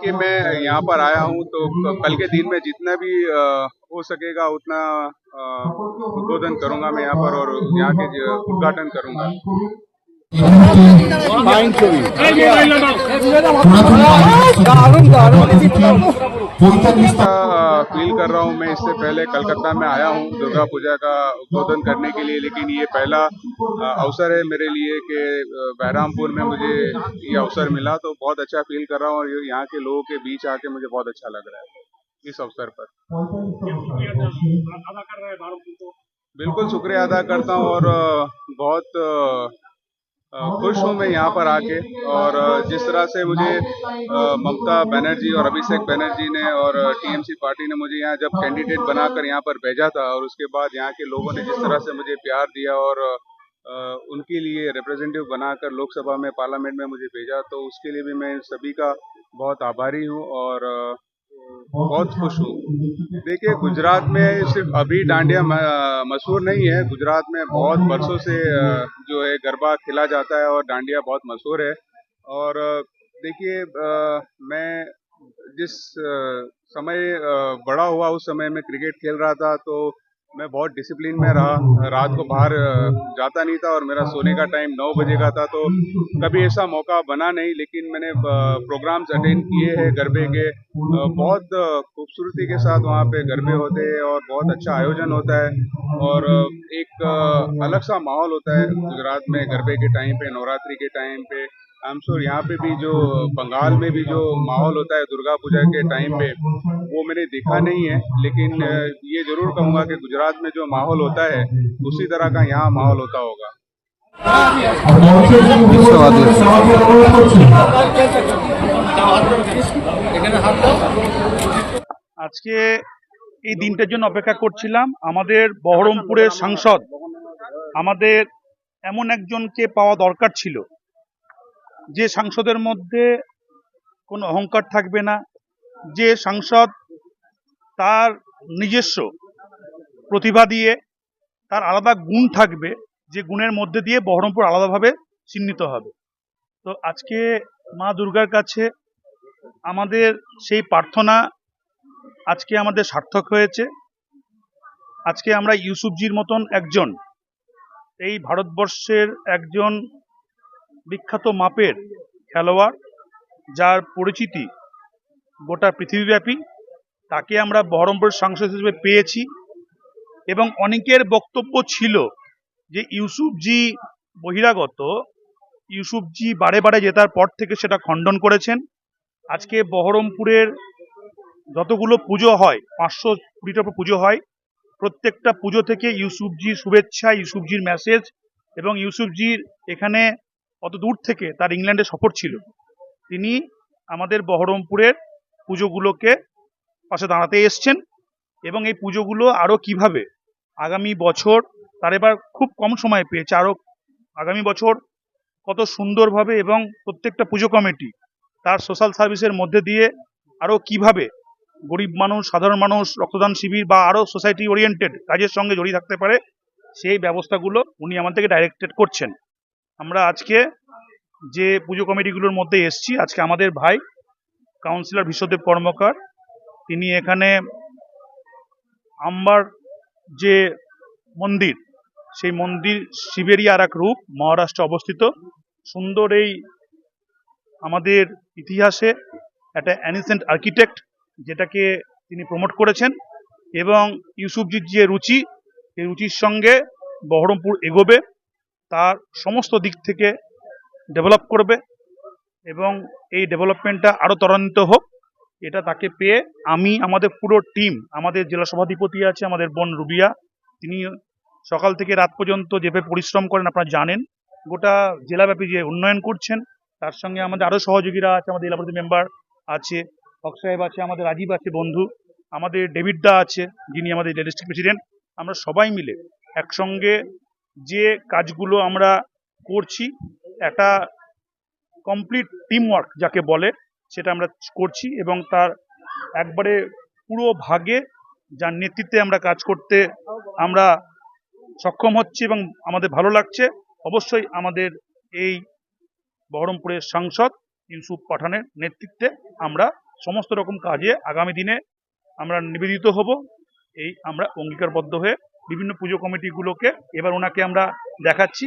के मैं यहाँ पर आया हूँ तो कल के दिन में जितना भी हो सकेगा उतना उद्बोधन करूँगा मैं यहाँ पर और यहाँ के उद्घाटन करूँगा। फील कर रहा हूँ मैं इससे पहले कलकत्ता में आया हूँ दुर्गा पूजा का उद्बोधन करने के लिए लेकिन ये पहला अवसर है मेरे लिए कि बहरामपुर में मुझे ये अवसर मिला तो बहुत अच्छा फील कर रहा हूँ और ये यहाँ के लोगों के बीच आके मुझे बहुत अच्छा लग रहा है इस अवसर पर बिल्कुल शुक्रिया अदा करता हूँ और बहुत अ, अ, खुश हूँ मैं यहाँ पर आके और जिस तरह से मुझे ममता बनर्जी और अभिषेक बनर्जी ने और टीएमसी पार्टी ने मुझे यहाँ जब कैंडिडेट बनाकर यहाँ पर भेजा था और उसके बाद यहाँ के लोगों ने जिस तरह से मुझे प्यार दिया और उनके लिए रिप्रेजेंटेटिव बनाकर लोकसभा में पार्लियामेंट में मुझे भेजा तो उसके लिए भी मैं सभी का बहुत आभारी हूँ और बहुत खुश हूँ। देखिए गुजरात में सिर्फ़ अभी डांडिया मशहूर नहीं है। गुजरात में बहुत बरसों से जो है गरबा खेला जाता है और डांडिया बहुत मशहूर है। और देखिए मैं जिस समय बड़ा हुआ उस समय मैं क्रिकेट खेल रहा था तो मैं बहुत डिसिप्लिन में रहा। रात को बाहर जाता नहीं था और मेरा सोने का टाइम नौ बजे का था तो कभी ऐसा मौका बना नहीं, लेकिन मैंने प्रोग्राम्स अटेंड किए हैं गरबे के। बहुत खूबसूरती के साथ वहाँ पे गरबे होते हैं और बहुत अच्छा आयोजन होता है। और एक अलग सा माहौल होता है गुजरात में गरबे के टाइम पे, नवरात्रि के टाइम पे। आई एम श्योर यहाँ पे भी जो बंगाल में भी जो माहौल होता है दुर्गा पूजा के टाइम पे वो मैंने देखा नहीं है लेकिन अ, ये जरूर कहूंगा कि गुजरात में जो माहौल होता है उसी तरह का यहाँ माहौल होता होगा আজকে এই দিনটার জন্য অপেক্ষা করছিলাম আমাদের বহরমপুরের সাংসদ আমাদের এমন একজনকে পাওয়া দরকার ছিল যে সাংসদের মধ্যে কোনো অহংকার থাকবে না, যে সাংসদ তার নিজস্ব প্রতিভা দিয়ে তার আলাদা গুণ থাকবে, যে গুণের মধ্যে দিয়ে বহরমপুর আলাদাভাবে চিহ্নিত হবে। তো আজকে মা দুর্গার কাছে আমাদের সেই প্রার্থনা আজকে আমাদের সার্থক হয়েছে। আজকে আমরা ইউসুফজির মতন একজন, এই ভারতবর্ষের একজন বিখ্যাত মাপের খেলোয়াড় যার পরিচিতি গোটা পৃথিবীব্যাপী, তাকে আমরা বহরমপুর সাংসদ হিসেবে পেয়েছি এবং অনেকের বক্তব্য ছিল যে ইউসুফজি বহিরাগত, ইউসুফজি বারে বারে জেতার পর থেকে সেটা খণ্ডন করেছেন। আজকে বহরমপুরের যতগুলো পুজো হয়, পাঁচশো কুড়িটা পুজো হয়, প্রত্যেকটা পুজো থেকে ইউসুফজির শুভেচ্ছা, ইউসুফজির মেসেজ এবং ইউসুফজির এখানে অত দূর থেকে তার ইংল্যান্ডে সফর ছিল। তিনি আমাদের বহরমপুরের পুজোগুলোকে পাশে দাঁড়াতে এসছেন এবং এই পুজোগুলো আরও কীভাবে আগামী বছর তার এবার খুব কম সময় পেয়েছে আরও আগামী বছর কত সুন্দরভাবে এবং প্রত্যেকটা পুজো কমিটি তার সোশ্যাল সার্ভিসের মধ্যে দিয়ে আরও কীভাবে গরিব মানুষ, সাধারণ মানুষ, রক্তদান শিবির বা আরও সোসাইটি ওরিয়েন্টেড কাজের সঙ্গে জড়িয়ে থাকতে পারে, সেই ব্যবস্থাগুলো উনি আমাদেরকে ডাইরেক্টেড করছেন। আমরা আজকে যে পুজো কমিটিগুলোর মধ্যে এসছি, আজকে আমাদের ভাই কাউন্সিলর বিশ্বদেব কর্মকার, তিনি এখানে আম্বার যে মন্দির, সেই মন্দির শিবেরই আর এক রূপ মহারাষ্ট্রে অবস্থিত। সুন্দর এই আমাদের ইতিহাসে একটা অ্যানিসেন্ট আর্কিটেক্ট যেটাকে তিনি প্রমোট করেছেন এবং ইউসুফজির যে রুচি এই রুচির সঙ্গে বহরমপুর এগোবে। তার সমস্ত দিক থেকে ডেভেলপ করবে এবং এই ডেভেলপমেন্টটা আরও ত্বরান্বিত হোক। এটা তাকে পেয়ে আমি, আমাদের পুরো টিম আমাদের জেলা সভাধিপতি আছে, আমাদের বোন রুবিয়া, তিনি সকাল থেকে রাত পর্যন্ত যেভাবে পরিশ্রম করেন আপনারা জানেন, গোটা জেলাব্যাপী যে উন্নয়ন করছেন, তার সঙ্গে আমাদের আরও সহযোগীরা আছে, আমাদের এলাকাতে মেম্বার আছে, হক সাহেব আছে, আমাদের রাজীব আছে, বন্ধু, আমাদের ডেভিড দা আছে, যিনি আমাদের ডিস্ট্রিক্ট প্রেসিডেন্ট আমরা সবাই মিলে একসঙ্গে যে কাজগুলো আমরা করছি, একটা কমপ্লিট টিমওয়ার্ক যাকে বলে, সেটা আমরা করছি এবং তার একবারে পুরো ভাগে যার নেতৃত্বে আমরা কাজ করতে আমরা সক্ষম হচ্ছি এবং আমাদের ভালো লাগছে, অবশ্যই আমাদের এই বহরমপুরের সাংসদ ইউসুফ পাঠানের নেতৃত্বে আমরা সমস্ত রকম কাজে আগামী দিনে আমরা নিবেদিত হব। এই আমরা অঙ্গীকারবদ্ধ হয়ে বিভিন্ন পুজো কমিটিগুলোকে এবার ওনাকে আমরা দেখাচ্ছি।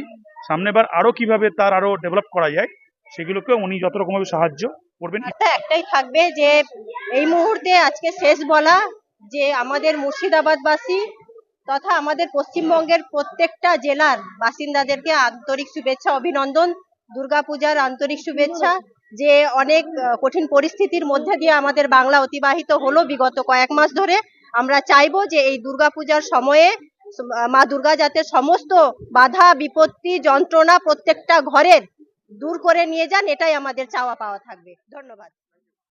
সামনেবার আরও কীভাবে তার আরও ডেভেলপ করা যায় সেগুলোকে উনি যত রকমভাবে সাহায্য করবেন। একটা একটাই থাকবে যে, এই মুহূর্তে আজকে শেষ বলা যে আমাদের মুর্শিদাবাদবাসী তথা আমাদের পশ্চিমবঙ্গের প্রত্যেকটা জেলার বাসিন্দাদেরকে আন্তরিক শুভেচ্ছা, অভিনন্দন, দুর্গাপূজার আন্তরিক শুভেচ্ছা যে অনেক কঠিন পরিস্থিতির মধ্যে দিয়ে আমাদের বাংলা অতিবাহিত হলো বিগত কয়েক মাস ধরে। আমরা চাইব যে এই দুর্গাপূজার সময়ে মা দুর্গা যাতে সমস্ত বাধা, বিপত্তি, যন্ত্রণা প্রত্যেকটা ঘরের দূর করে নিয়ে যান, এটাই আমাদের চাওয়া পাওয়া থাকবে। ধন্যবাদ।